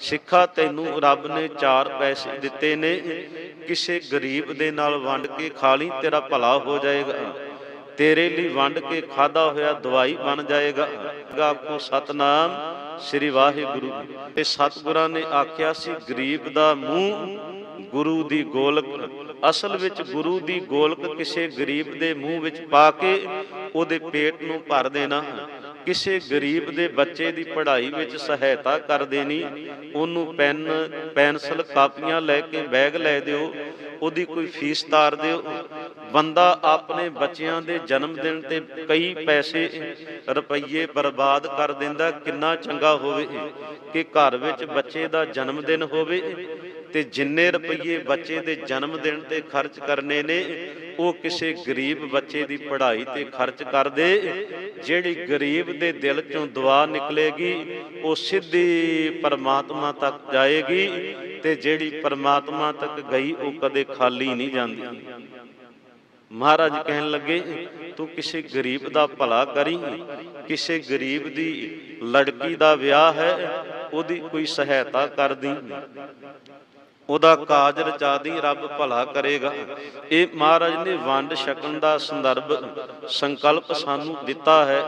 ਸਿੱਖਾ ਤੈਨੂੰ ਰੱਬ ਨੇ ਚਾਰ ਪੈਸੇ ਦਿੱਤੇ ਨੇ, ਕਿਸੇ ਗਰੀਬ ਦੇ ਨਾਲ ਵੰਡ ਕੇ ਖਾ ਲਈ, ਤੇਰਾ ਭਲਾ ਹੋ ਜਾਏਗਾ। ਤੇਰੇ ਲਈ ਵੰਡ ਕੇ ਖਾਦਾ ਹੋਇਆ ਦਵਾਈ ਬਣ ਜਾਏਗਾ। ਆਪਕੋ ਸਤਨਾਮ ਸ੍ਰੀ ਵਾਹਿਗੁਰੂ ਤੇ ਸਤਿਗੁਰਾਂ ਨੇ ਆਖਿਆ ਸੀ, ਗਰੀਬ ਦਾ ਮੂੰਹ ਗੁਰੂ ਦੀ ਗੋਲਕ। ਅਸਲ ਵਿੱਚ ਗੁਰੂ ਦੀ ਗੋਲਕ ਕਿਸੇ ਗਰੀਬ ਦੇ ਮੂੰਹ ਵਿੱਚ ਪਾ ਕੇ ਉਹਦੇ ਪੇਟ ਨੂੰ ਭਰ ਦੇਣਾ। ਕਿਸੇ ਗਰੀਬ ਦੇ ਬੱਚੇ ਦੀ ਪੜ੍ਹਾਈ ਵਿੱਚ ਸਹਾਇਤਾ ਕਰ ਦੇਣੀ ਉਹਨੂੰ ਪੈਨ, ਪੈਨਸਲ, ਕਾਪੀਆਂ ਲੈ ਕੇ ਬੈਗ ਲੈ ਦਿਓ, ਉਹਦੀ ਕੋਈ ਫੀਸ ਤਾਰ ਦਿਓ। ਬੰਦਾ ਆਪਣੇ ਬੱਚਿਆਂ ਦੇ ਜਨਮ ਦਿਨ ਤੇ ਕਈ ਪੈਸੇ, ਰੁਪਈਏ ਬਰਬਾਦ ਕਰ ਦਿੰਦਾ, ਕਿੰਨਾ ਚੰਗਾ ਹੋਵੇ ਕਿ ਘਰ ਵਿੱਚ ਬੱਚੇ ਦਾ ਜਨਮ ਦਿਨ ਹੋਵੇ। ਤੇ ਜਿੰਨੇ ਰੁਪਈਏ ਬੱਚੇ ਦੇ ਜਨਮ ਦਿਨ ਤੇ ਖਰਚ ਕਰਨੇ ਨੇ, ਉਹ ਕਿਸੇ ਗਰੀਬ ਬੱਚੇ ਦੀ ਪੜ੍ਹਾਈ ਤੇ ਖਰਚ ਕਰ ਦੇ ਜਿਹੜੀ ਗਰੀਬ ਦੇ ਦਿਲ ਚੋਂ ਦੁਆ ਨਿਕਲੇਗੀ, ਉਹ ਸਿੱਧੀ ਪਰਮਾਤਮਾ ਤੱਕ ਜਾਏਗੀ ਤੇ ਜਿਹੜੀ ਪਰਮਾਤਮਾ ਤੱਕ ਗਈ, ਉਹ ਕਦੇ ਖਾਲੀ ਨਹੀਂ ਜਾਂਦੀ। ਮਹਾਰਾਜ ਕਹਿਣ ਲੱਗੇ, ਤੂੰ ਕਿਸੇ ਗਰੀਬ ਦਾ ਭਲਾ ਕਰੀ, ਕਿਸੇ ਗਰੀਬ ਦੀ ਲੜਕੀ ਦਾ ਵਿਆਹ ਹੈ, ਉਹਦੀ ਕੋਈ ਸਹਾਇਤਾ ਕਰਦੀ ਉਹਦਾ ਕਾਜ ਰਚਾ ਦੀ ਰੱਬ ਭਲਾ ਕਰੇਗਾ। ਇਹ ਮਹਾਰਾਜ ਨੇ ਵੰਡ ਛਕਣ ਦਾ ਸੰਦਰਭ ਸੰਕਲਪ ਸਾਨੂੰ ਦਿੱਤਾ ਹੈ।